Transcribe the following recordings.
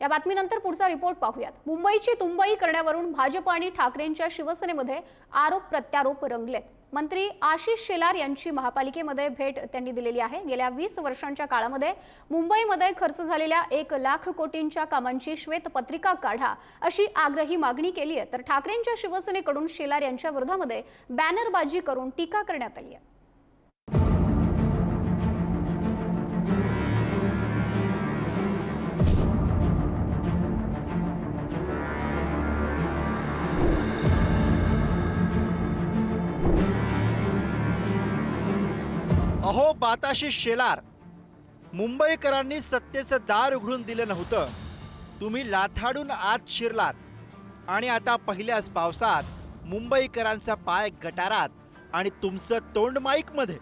या बातमीनंतर पुढचा रिपोर्ट पाहूयात. मुंबईची तुंबई करण्यावरून भाजप आणि ठाकरेंच्या शिवसेनेमध्ये आरोप प्रत्यारोप रंगलेत. मंत्री आशिष शेलार यांची महापालिकेमध्ये भेट त्यांनी दिलेली आहे. गेल्या वीस वर्षांच्या काळामध्ये मुंबईमध्ये खर्च झालेल्या एक लाख कोटींच्या कामांची श्वेतपत्रिका काढा अशी आग्रही मागणी केली आहे तर ठाकरेंच्या शिवसेनेकडून शेलार यांच्या विरोधामध्ये बॅनरबाजी करून टीका करण्यात आली आहे. अहो बाताशी शेलार. मुंबईकरांनी सत्तेचं दार उघडून दिलं नव्हतं. तुम्ही लाथाडून आत शिरलात. आणि आता पहिल्याच पावसात मुंबईकरांचा पाय गटारात आणि तुमचं तोंड माईकमध्ये.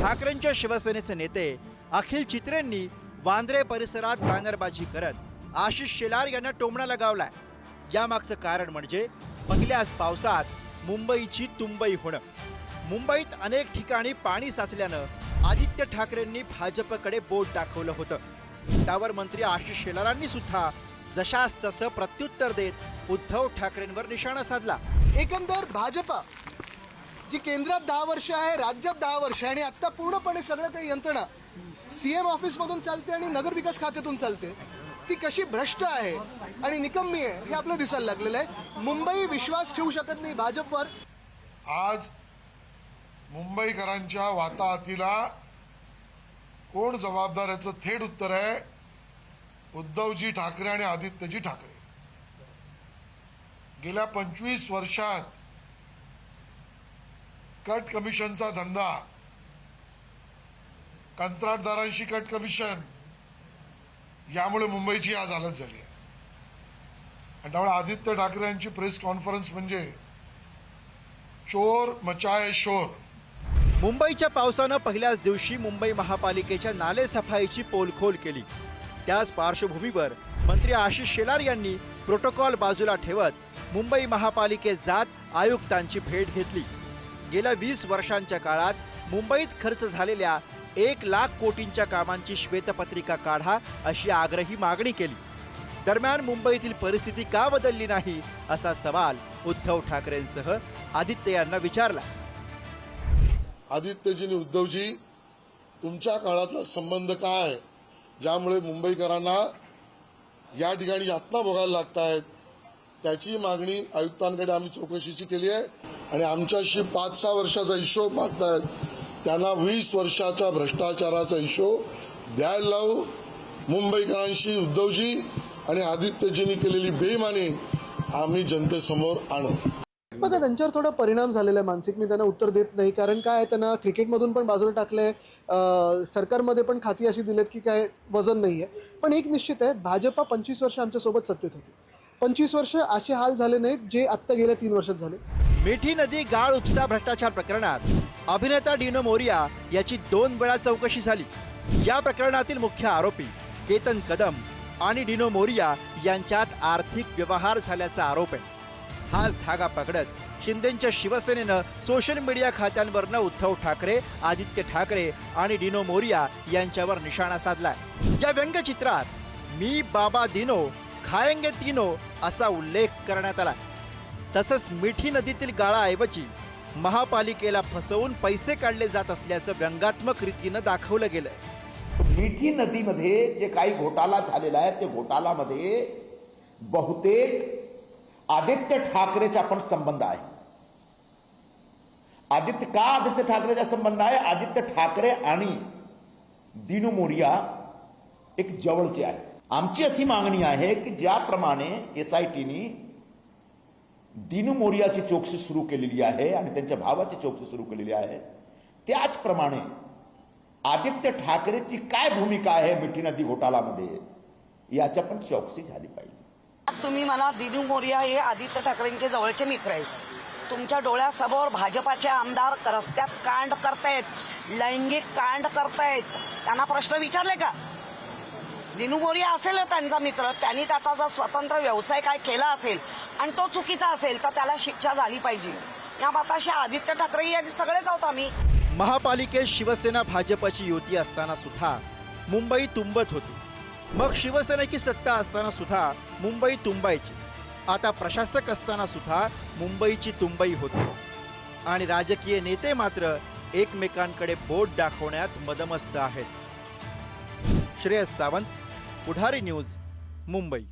ठाकरेंच्या शिवसेनेचे नेते अखिल चित्रेंनी वांद्रे परिसरात बॅनरबाजी करत आशिष शेलार यांना टोमणा लगावलाय. यामागचं कारण म्हणजे पहिल्याच पावसात मुंबईची तुंबई होणं. मुंबईत अनेक ठिकाणी पाणी साचल्यानं आदित्य ठाकरेंनी भाजपकडे बोट दाखवलं होतं. त्यावर मंत्री आशिष शेलारांनी सुद्धा जशास तसं प्रत्युत्तर देत उद्धव ठाकरेंवर निशाणा साधला. एकंदर भाजपा जी केंद्रात दहा वर्ष आहे राज्यात दहा वर्ष आहे आणि आता पूर्णपणे सगळं काही यंत्रणा सीएम ऑफिस मधून चालते आणि नगरविकास खात्यातून चालते ती कशी भ्रष्ट आहे आणि निकम्मी आहे हे आपलं दिसायला लागलेलं आहे. मुंबई विश्वास ठेवू शकत नाही भाजपवर. आज मुंबईकरांच्या वाताहतीला कोण जबाबदार याचं थेट उत्तर आहे? उद्धवजी ठाकरे आणि आदित्यजी ठाकरे. गेल्या पंचवीस वर्षात कट कमिशनचा धंदा कंत्राटदारांशी कट कमिशन यामुळे मुंबईची आज हालत झाली आहे. आणि त्यामुळे आदित्य ठाकरे यांची प्रेस कॉन्फरन्स म्हणजे चोर मचाय शोर. मुंबईच्या पावसानं पहिल्याच दिवशी मुंबई महापालिकेच्या नालेसफाईची पोलखोल केली. त्याच पार्श्वभूमीवर मंत्री आशिष शेलार यांनी प्रोटोकॉल बाजूला ठेवत मुंबई महापालिकेत जात आयुक्तांची भेट घेतली. गेल्या वीस वर्षांच्या काळात मुंबईत खर्च झालेल्या एक लाख कोटींच्या कामांची श्वेतपत्रिका काढा अशी आग्रही मागणी केली. दरम्यान मुंबईतील परिस्थिती का बदलली नाही असा सवाल उद्धव ठाकरेंसह आदित्य यांना विचारला. आदित्यजी आणि उद्धवजी तुमच्या काळातला संबंध काय आहे? ज्यामुळे मुंबईकरांना या ठिकाणी यातना भोगायला लागत आहेत त्याची मागणी आयुक्तांकडे आम्ही चौकशीची केली आहे आणि आमच्याशी पाच सहा वर्षाचा हिशोब मागतायत. त्यांना वीस वर्षाच्या भ्रष्टाचाराचा हिशोब द्यायला लावू. मुंबईकरांशी उद्धवजी आणि आदित्यजींनी केलेली बेमानी आम्ही जनतेसमोर आणू. बघा त्यांच्यावर थोडा परिणाम झालेला आहे मानसिक. मी त्यांना उत्तर देत नाही. कारण काय आहे, त्यांना क्रिकेटमधून पण बाजूला टाकलंय. अं, सरकारमध्ये पण खाती अशी दिलेत की काय वजन नाही आहे. पण एक निश्चित आहे भाजपा पंचवीस वर्ष आमच्यासोबत सत्तेत होती. पंचवीस वर्ष असे हाल झाले नाहीत जे आत्ता गेल्या तीन वर्षात झाले. मिठी नदी गाळ उपसा भ्रष्टाचार प्रकरणात अभिनेता डिनो मोरिया याची दोन वेळा चौकशी झाली. या प्रकरणातील मुख्य आरोपी केतन कदम आणि डिनो मोरिया यांच्यात आर्थिक व्यवहार झाल्याचा आरोप आहे. हाच धागा पकडत शिंदेच्या शिवसेनेनं सोशल मीडिया खात्यांवरनं उद्धव ठाकरे आदित्य ठाकरे आणि डिनो मोरिया यांच्यावर निशाणा साधलाय. या व्यंगचित्रात मी बाबा दिनो खायंगे तिनो असा उल्लेख करण्यात आला तसंच मिठी नदीतील गाळाऐवजी महापालिकेला फसवून पैसे काढले जात असल्याचं व्यंगात्मक रीतीनं दाखवलं गेलं मिठी नदीमध्ये जे काही घोटाळा झालेला आहे ते घोटाळामध्ये बहुतेक आदित्य ठाकरेचा पण संबंध आहे. आदित्य का आदित्य ठाकरेचा संबंध आहे? आदित्य ठाकरे आणि दिनू मोरिया एक जवळचे आहे आमची अशी मागणी आहे की ज्याप्रमाणे एस आय टीनी दिनू मोरियाची चौकशी सुरू केलेली आहे आणि त्यांच्या भावाची चौकशी सुरू केलेली आहे त्याचप्रमाणे आदित्य ठाकरेची काय भूमिका आहे मिठी नदी घोटाळामध्ये याच्या पण चौकशी झाली पाहिजे. आज तुम्ही मला दिनू मोरिया हे आदित्य ठाकरेंचे जवळचे मित्र आहेत. तुमच्या डोळ्यासमोर भाजपाचे आमदार रस्त्यात कांड करतायत लैंगिक कांड करतायत. त्यांना प्रश्न विचारले का? दिनू मोरिया असेल त्यांचा मित्र त्यांनी त्याचा जर स्वतंत्र व्यवसाय काय केला असेल आणि तो चुकीचा असेल तर त्याला शिक्षा झाली पाहिजे. या बाताशी आदित्य ठाकरे यांनी सगळेच आहोत आम्ही. महापालिकेत शिवसेना भाजपची युती असताना सुद्धा मुंबई तुंबत होती. मग शिवसेनेची सत्ता असताना सुद्धा मुंबई तुंबायची आता प्रशासक असताना सुद्धा मुंबईची तुंबई होती. आणि राजकीय नेते मात्र एकमेकांकडे बोट दाखवण्यात मदमस्त आहेत. श्रेयस सावंत पुढारी न्यूज मुंबई.